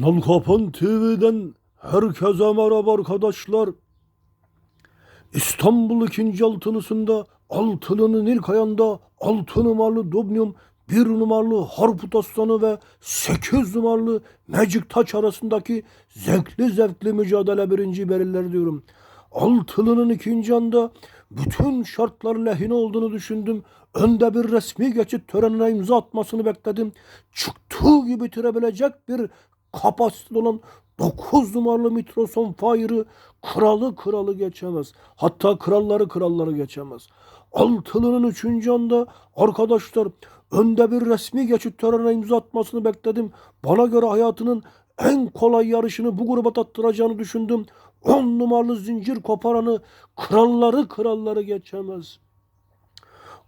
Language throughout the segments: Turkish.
Nalkapan TV'den herkese merhaba arkadaşlar. İstanbul 2. altılısında altılının ilk ayında 6 numaralı Dobnium, 1 numaralı Harput Aslanı ve 8 numaralı Magic Touch arasındaki zevkli zevkli mücadele birinci belirler diyorum. Altılının ikinci anda bütün şartlar lehine olduğunu düşündüm. Önde bir resmi geçit törenine imza atmasını bekledim. Çıktığı gibi bitirebilecek bir kapasiteli olan 9 numaralı Mitroson Fire'ı kralı kralı geçemez. Hatta kralları kralları geçemez. Altılının üçüncü anda arkadaşlar önde bir resmi geçit törenine imza atmasını bekledim. Bana göre hayatının en kolay yarışını bu gruba tattıracağını düşündüm. 10 numaralı zincir koparanı kralları kralları geçemez.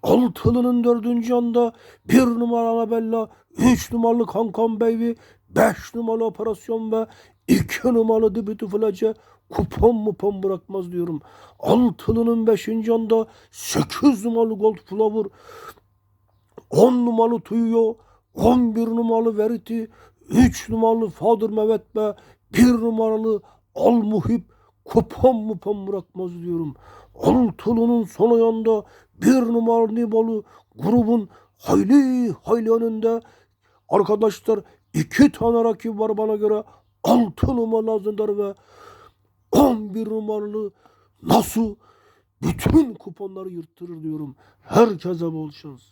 Altılının dördüncü anda bir numaralı Anabella, üç numaralı Kankan Baby, beş numaralı Operasyon ve iki numaralı The Beautiful kupon mupon bırakmaz diyorum. Altılının beşinci anda sekiz numaralı Gold Flower, 10 numaralı Tuyo, 11 numaralı Verity, 3 numaralı Fadır Mehmet ve 1 numaralı Al Muhip kupon mupon bırakmaz diyorum. Altılının son ayında 1 numaralı Nibolu grubun hayli hayli önünde. Arkadaşlar iki tane rakip var bana göre. 6 numaralı Azındar ve 11 numaralı Nasu bütün kuponları yırttırır diyorum. Herkese bol şans.